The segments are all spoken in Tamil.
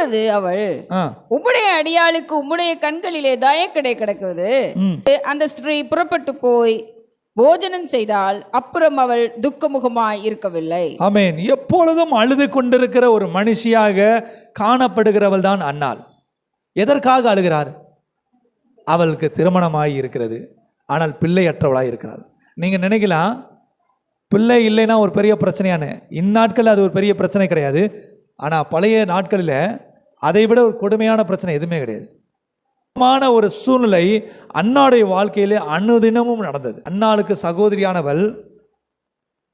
அப்பொழுது அவள் உம்முடைய அடியாளுக்கு உம்முடைய கண்களிலே தயக்கடை கிடக்குவது. அந்த ஸ்திரீ புறப்பட்டு போய் போஜனம் செய்தால் அப்புறம் அவள் துக்கமுகமாய் இருக்கவில்லை. ஆமென். எப்பொழுதும் அழுது கொண்டிருக்கிற ஒரு மனுஷியாக காணப்படுகிறவள் தான் அன்னாள். எதற்காக அழுகிறார்? அவளுக்கு திருமணமாகி இருக்கிறது. ஆனால் பிள்ளையற்றவளாக இருக்கிறாள். நீங்கள் நினைக்கலாம் பிள்ளை இல்லைன்னா ஒரு பெரிய பிரச்சனையான. இந்நாட்களில் அது ஒரு பெரிய பிரச்சனை கிடையாது. ஆனால் பழைய நாட்களில் அதை விட ஒரு கொடுமையான பிரச்சனை எதுவுமே கிடையாது. மான ஒரு சூழ்நிலை அன்னாடைய வாழ்க்கையிலே அனுதினமும் நடந்தது. அன்னாளுக்கு சகோதரியானவள்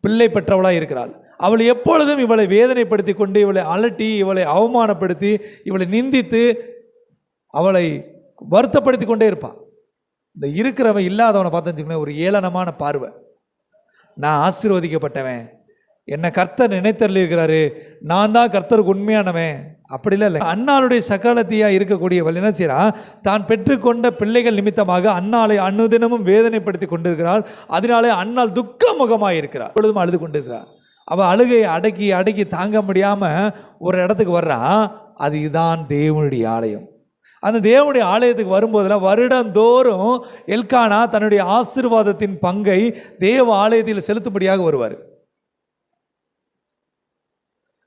பிள்ளை பெற்றவளாக இருக்கிறாள். அவள் எப்பொழுதும் இவளை வேதனைப்படுத்தி கொண்டு இவளை அலட்டி இவளை அவமானப்படுத்தி இவளை நிந்தித்து அவளை வருத்தப்படுத்தி கொண்டே இருப்பாள் இந்த இருக்கிறவன் இல்லாதவனை பார்த்தா ஒரு ஏளனமான பார்வை. நான் ஆசீர்வதிக்கப்பட்டவன். என்னை கர்த்தர் நினைத்தருள் நான் தான் கர்த்தருக்கு உண்மையானவன். அப்படிலாம் இல்லை. அண்ணாளுடைய சகலத்தையா இருக்கக்கூடியவள் என்ன செய்கிறான் தான் பெற்றுக்கொண்ட பிள்ளைகள் நிமித்தமாக அன்னாளை அன்னுதினமும் வேதனைப்படுத்தி கொண்டிருக்கிறாள். அதனாலே அண்ணாள் துக்க முகமாக இருக்கிறார் பொழுதும் அழுது கொண்டிருக்கிறார் அவள் அழுகையை அடக்கி அடக்கி தாங்க முடியாமல் ஒரு இடத்துக்கு வர்றா. அது இதுதான் தேவனுடைய ஆலயம். அந்த தேவனுடைய ஆலயத்துக்கு வரும்போதெல்லாம் வருடந்தோறும் எல்கானா தன்னுடைய ஆசீர்வாதத்தின் பங்கை தேவ ஆலயத்தில் செலுத்தும்படியாக வருவார்.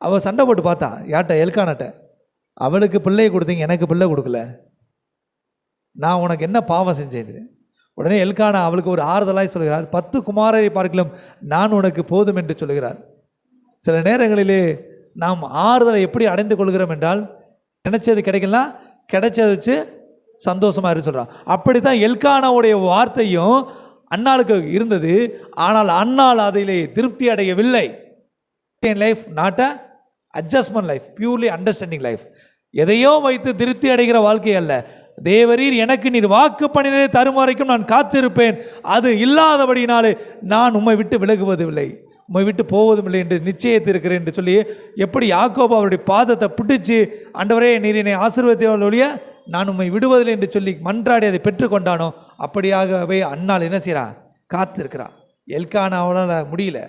அவள் சண்டை போட்டு பார்த்தா யார்கிட்ட? எல்கானட்ட. அவளுக்கு பிள்ளையை கொடுத்தீங்க எனக்கு பிள்ளை கொடுக்கல. நான் உனக்கு என்ன பாவம் செஞ்சேன் உடனே எல்கானா அவளுக்கு ஒரு ஆறுதலாய் சொல்கிறார். பத்து குமாரரை பார்க்கலாம் நான் உனக்கு போதும் என்று சொல்கிறார். சில நேரங்களிலே நாம் ஆறுதலை எப்படி அடைந்து கொள்கிறோம் என்றால் நினைச்சது கிடைக்கலாம் கிடைச்சதை வச்சு சந்தோஷமா இரு சொல்கிறான் அப்படி தான் எல்கானாவுடைய வார்த்தையும் அன்னாளுக்கு இருந்தது. ஆனால் அண்ணாள் அதிலே திருப்தி அடையவில்லை. Life not a adjustment life purely understanding life எதையோ வைத்து திருப்தி அடைகிற வாழ்க்கை அல்ல. தேவரீர் எனக்கு நீர் வாக்கு பண்ணினதை தரும் வரைக்கும் நான் காத்திருப்பேன். அது இல்லாதபடினாலே நான் உம்மை விட்டு விலகுவதில்லை. உம்மை விட்டு போவதுமில்லை என்று நிச்சயத்திருக்கிறேன் என்று சொல்லி எப்படி யாக்கோபு அவருடைய பாதத்தை பிடிச்சி ஆண்டவரே நீர் என்னை ஆசீர்வதித்தவள் ஒழிய நான் உம்மை விடுவதில்லை என்று சொல்லி மன்றாடி அதை பெற்றுக்கொண்டானோ அப்படியாகவே அன்னாள் என்ன செய்கிறான் காத்திருக்கிறான் எல்கான அவளால் முடியல.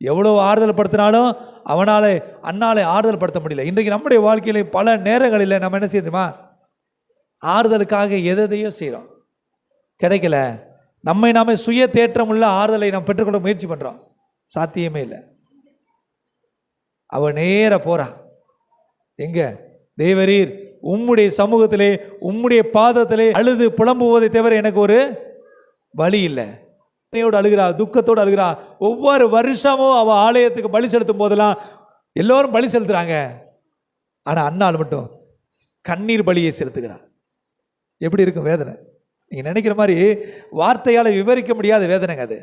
எவ்வளோ ஆறுதல் படுத்தினாலும் அவனால் அண்ணாலே ஆறுதல் படுத்த முடியல. இன்றைக்கு நம்முடைய வாழ்க்கையில பல நேரங்களில் நம்ம என்ன செய்யுமா ஆறுதலுக்காக எதையோ செய்கிறோம் கிடைக்கல. நம்மை நாமே சுய தேற்றம் உள்ள ஆறுதலை நாம் பெற்றுக்கொள்ள முயற்சி பண்ணுறோம் சாத்தியமே இல்லை. அவள் நேர போகிறான் எங்க? தேவரீர் உம்முடைய சமூகத்திலே உம்முடைய பாதத்திலே அழுது புலம்புவதை தவிர எனக்கு ஒரு வழி இல்லை. வேதனையோடு அழுகிறா துக்கத்தோடு அழுகிறா. ஒவ்வொரு வருஷமும் அவள் ஆலயத்துக்கு பலி செலுத்தும் போதெல்லாம் எல்லோரும் பலி செலுத்துகிறாங்க ஆனால் அண்ணாள் மட்டும் கண்ணீர் பலியை செலுத்துகிறார். எப்படி இருக்கும் வேதனை? நீங்கள் நினைக்கிற மாதிரி வார்த்தையால் விவரிக்க முடியாத வேதனைங்க அது.